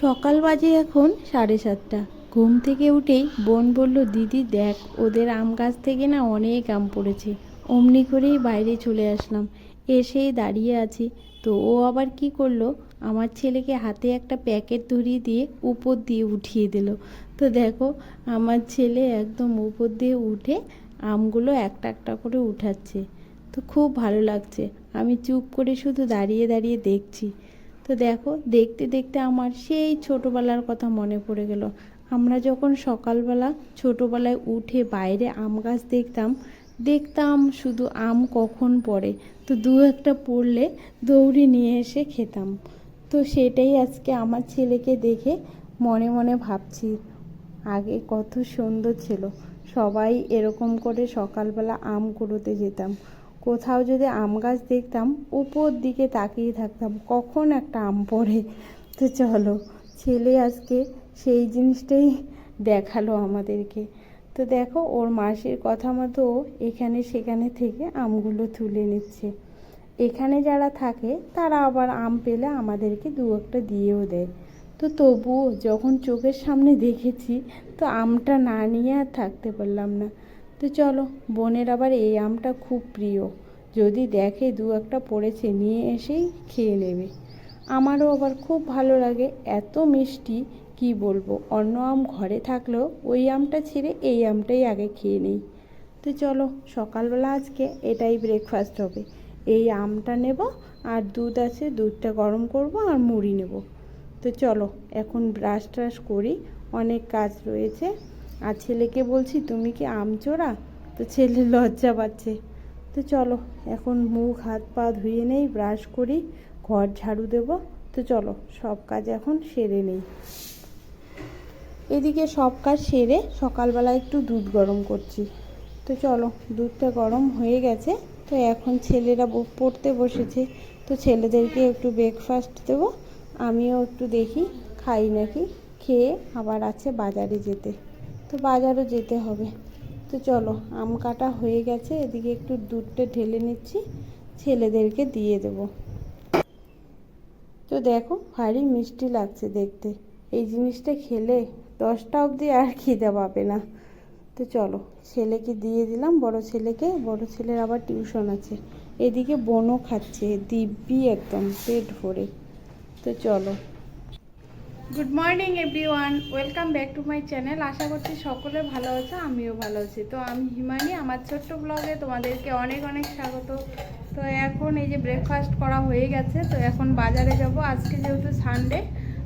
সকাল বাজে এখন সাড়ে সাতটা। ঘুম থেকে উঠেই বোন বলল, দিদি, দেখ, ওদের আম গাছ থেকে না অনেক আম পড়েছে। অমনি করেই বাইরে চলে আসলাম। এসেই দাঁড়িয়ে আছি। তো ও আবার কি করল? আমার ছেলেকে হাতে একটা প্যাকেট ধরিয়ে দিয়ে উপর দিয়ে উঠিয়ে দিল। তো দেখো, আমার ছেলে একদম উপর দিয়ে উঠে আমগুলো একটা একটা করে উঠাচ্ছে। তো খুব ভালো লাগছে। আমি চুপ করে শুধু দাঁড়িয়ে দাঁড়িয়ে দেখছি। তো দেখো, দেখতে দেখতে আমার সেই ছোটোবেলার কথা মনে পড়ে গেল। আমরা যখন সকালবেলা ছোটোবেলায় উঠে বাইরে আম গাছ দেখতাম দেখতাম শুধু আম কখন পড়ে। তো দু একটা পড়লে দৌড়ে নিয়ে এসে খেতাম। তো সেটাই আজকে আমার ছেলেকে দেখে মনে মনে ভাবছি, আগে কত সুন্দর ছিল। সবাই এরকম করে সকালবেলা আম কুড়োতে যেতাম। কোথাও যদি আম গাছ দেখতাম, উপর দিকে তাকিয়ে থাকতাম, কখন একটা আম পড়ে? তো চলো, ছেলে আজকে সেই জিনিসটাই দেখাল আমাদেরকে। তো দেখো, ওর মাসির কথা মতো এখানে সেখানে থেকে আমগুলো তুলে নিচ্ছে। এখানে যারা থাকে, তারা আবার আম পেলে আমাদেরকে দু একটা দিয়েও দেয়। তো তবুও যখন চোখের সামনে দেখেছি, তো আমটা না নিয়ে আর থাকতে পারলাম না। তো চলো, বোনের আবার এই আমটা খুব প্রিয়। যদি দেখে দু একটা পড়েছে, নিয়ে এসেই খেয়ে নেবে। আমারও আবার খুব ভালো লাগে, এত মিষ্টি, কি বলব? অন্য আম ঘরে থাকলেও ওই আমটা ছেড়ে এই আমটাই আগে খেয়ে নেই। তো চলো, সকালবেলা আজকে এটাই ব্রেকফাস্ট হবে। এই আমটা নেব, আর দুধ আছে, দুধটা গরম করব আর মুড়ি নেব। তো চলো, এখন ব্রাশ ট্রাশ করি, অনেক কাজ রয়েছে। আর ছেলেকে বলছি, তুমি কি আম চোরা? তো ছেলে লজ্জা পাচ্ছে। তো চলো, এখন মুখ, হাত, পা ধুয়ে নেই, ব্রাশ করি, ঘর ঝাড়ু দেব। তো চলো, সব কাজ এখন সেরে নেই। এদিকে সব কাজ সেরে সকালবেলা একটু দুধ গরম করছি। তো চলো, দুধটা গরম হয়ে গেছে। তো এখন ছেলেরা পড়তে বসেছে। তো ছেলেদেরকে একটু ব্রেকফাস্ট দেবো। আমিও একটু দেখি, খাই নাকি। খেয়ে আবার আছে বাজারে যেতে। তো বাজারও যেতে হবে। তো চলো, আম কাটা হয়ে গেছে, এদিকে একটু দুধটা ঢেলে নিচ্ছি, ছেলেদেরকে দিয়ে দেবো। তো দেখো, ভারী মিষ্টি লাগছে দেখতে। এই জিনিসটা খেলে দশটা অবধি আর খিদে পাবে না। তো চলো, ছেলেকে দিয়ে দিলাম, বড় ছেলেকে, বড় ছেলের আবার টিউশন আছে। এদিকে বনও খাচ্ছে, দিব্যি একদম, পেট ভরে। তো চলো। Good morning everyone welcome back to my channel আশা করছি সকলে ভালো আছে, আমিও ভালো আছি। তো আমি হিমানি, আমার ছোট্ট ব্লগে তোমাদেরকে অনেক অনেক স্বাগত। তো এখন এই যে ব্রেকফাস্ট করা হয়ে গেছে, তো এখন বাজারে যাব। আজকে যেহেতু সানডে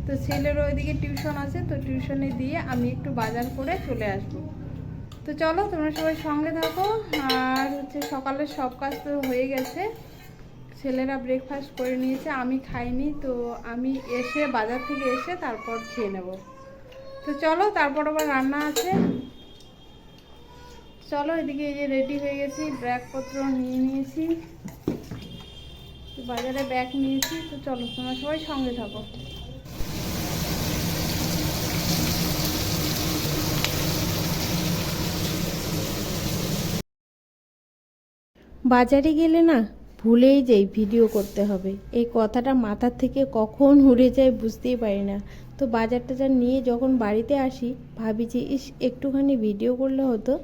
তো ছেলের ওইদিকে টিউশন আছে, তো টিউশনে দিয়ে আমি একটু বাজার করে চলে আসব। তো চলো, তোমরা সবাই সঙ্গে থাকো। আর হচ্ছে সকালের সব কাজ তো হয়ে গেছে। ছেলেরা ব্রেকফাস্ট করে নিয়েছে, আমি খাইনি, তো আমি এসে বাজার থেকে এসে তারপর খেয়ে নেব। তো চলো, তারপর আবার রান্না আছে। চলো, এদিকে এই যে রেডি হয়ে গেছি, ব্যাগপত্র নিয়ে নিয়েছি। বাজারে ব্যাগ নিয়েছি, তো চলো, তোমরা সবাই সঙ্গে থাকো। বাজারে গেলে না ভুলেই যাই ভিডিও করতে হবে। এই কথাটা মাথার থেকে কখন উড়ে যায় বুঝতেই পারি না। তো বাজার টাজার নিয়ে যখন বাড়িতে আসি, ভাবি যে, ইস, একটুখানি ভিডিও করলে হতো।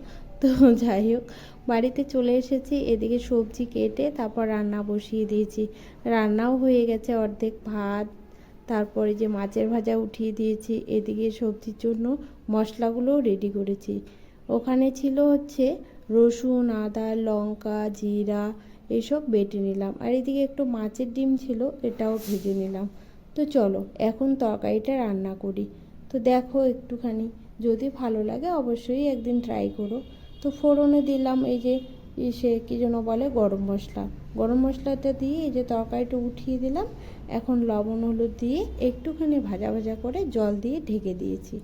তো যাই হোক, বাড়িতে চলে এসেছি, এদিকে সবজি কেটে তারপর রান্না বসিয়ে দিয়েছি। রান্নাও হয়ে গেছে অর্ধেক ভাত, তারপরে যে মাছের ভাজা উঠিয়ে দিয়েছি, এদিকে সবজির জন্য মশলাগুলোও রেডি করেছি। ওখানে ছিল হচ্ছে রসুন, আদা, লঙ্কা, জিরা এসব বেটে নিলাম। আর এদিকে একটু মাছের ডিম ছিল, এটাও ভেজে নিলাম। তো চলো, এখন তরকারিটা রান্না করি। তো দেখো একটুখানি, যদি ভালো লাগে অবশ্যই একদিন ট্রাই করো। তো ফোড়নে দিলাম এই যে সে কী যেন বলে, গরম মশলা। গরম মশলাটা দিয়ে এই যে তরকারিটা উঠিয়ে দিলাম। এখন লবণ, হলুদ দিয়ে একটুখানি ভাজা ভাজা করে জল দিয়ে ঢেকে দিয়েছি।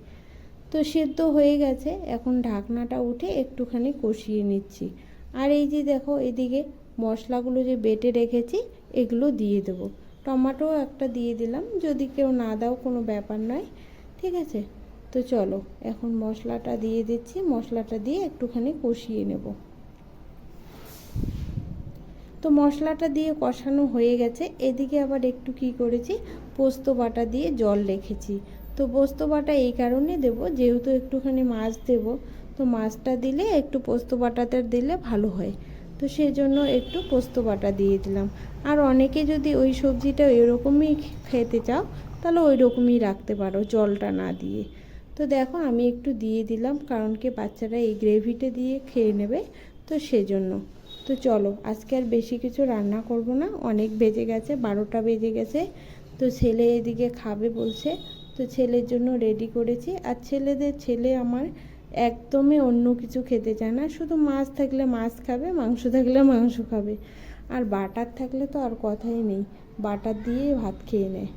তো সেদ্ধ হয়ে গেছে, এখন ঢাকনাটা উঠে একটুখানি কষিয়ে নিচ্ছি। আর এই যে দেখো, এদিকে মশলাগুলো যে বেটে রেখেছি, এগুলো দিয়ে দেবো। টমাটো একটা দিয়ে দিলাম, যদি কেউ না দাও কোনো ব্যাপার নয়, ঠিক আছে? তো চলো, এখন মশলাটা দিয়ে দিচ্ছি, মশলাটা দিয়ে একটুখানি কষিয়ে নেব। তো মশলাটা দিয়ে কষানো হয়ে গেছে, এদিকে আবার একটু কি করেছি, পোস্ত বাটা দিয়ে জল রেখেছি। তো পোস্ত বাটা এই কারণে দেবো, যেহেতু একটুখানি মাছ দেব, তো মাছটা দিলে একটু পোস্ত বাটাটা দিলে ভালো হয়। তো সেজন্য একটু পোস্ত বাটা দিয়ে দিলাম। আর অনেকে যদি ওই সবজিটা এরকমই খেতে চাও, তাহলে ওই রকমই রাখতে পারো জলটা না দিয়ে। তো দেখো আমি একটু দিয়ে দিলাম, কারণ কি বাচ্চারা এই গ্রেভিটা দিয়ে খেয়ে নেবে, তো সেজন্য। তো চলো, আজকে আর বেশি কিছু রান্না করব না, অনেক বেজে গেছে, বারোটা বেজে গেছে, তো ছেলে এদিকে খাবে বলছে, তো ছেলের জন্য রেডি করেছি। আর ছেলেদের, ছেলে আমার একদমই অন্য কিছু খেতে চায় না। শুধু মাছ থাকলে মাছ খাবে, মাংস থাকলে মাংস খাবে। আর বাটার থাকলে তো আর কথাই নেই। বাটার দিয়ে ভাত খেয়ে নেয়।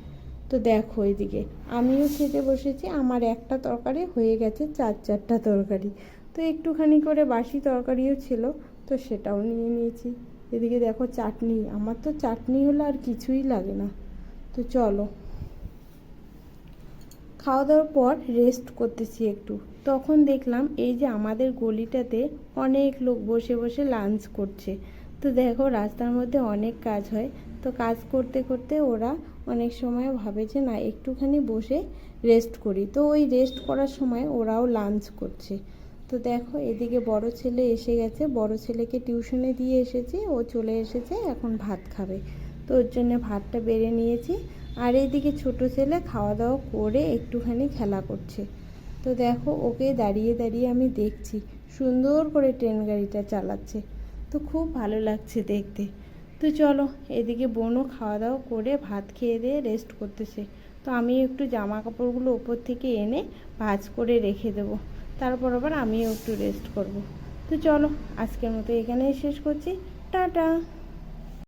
তো দেখো এদিকে, আমিও খেতে বসেছি। আমার একটা তরকারি হয়ে গেছে, চার চারটা তরকারি। তো একটুখানি করে বাসি তরকারিও ছিল, তো সেটাও নিয়ে নিয়েছি। এদিকে দেখো চাটনি, আমার তো চাটনি হলে আর কিছুই লাগে না। তো চলো, খাওয়া দাওয়ার পর রেস্ট করতেছি একটু। তখন দেখলাম এই যে আমাদের গলিটাতে অনেক লোক বসে বসে লাঞ্চ করছে। তো দেখো রাস্তার মধ্যে অনেক কাজ হয়। তো কাজ করতে করতে ওরা অনেক সময় ভাবে যে না, একটুখানি বসে রেস্ট করি। তো ওই রেস্ট করার সময় ওরাও লাঞ্চ করছে। তো দেখো এদিকে বড় ছেলে এসে গেছে। বড় ছেলেকে টিউশনে দিয়ে এসেছি। ও চলে এসেছে, এখন ভাত খাবে। তো ওর জন্য ভাতটা বেড়ে নিয়েছি। আর এদিকে ছোট ছেলে খাওয়া দাওয়া করে একটুখানি খেলা করছে। তো দেখো, ওকে দাঁড়িয়ে দাঁড়িয়ে আমি দেখছি। সুন্দর করে ট্রেন গাড়িটা চালাচ্ছে। তো খুব ভালো লাগছে দেখতে। তো চলো, এদিকে বোনও খাওয়া দাওয়া করে ভাত খেয়ে দিয়ে রেস্ট করতেছে। তো আমি একটু জামা কাপড়গুলো ওপর থেকে এনে ভাজ করে রেখে দেবো। তারপর আবার আমিও একটু রেস্ট করব। তো চলো, আজকের মতো এখানেই শেষ করছি। টাটা!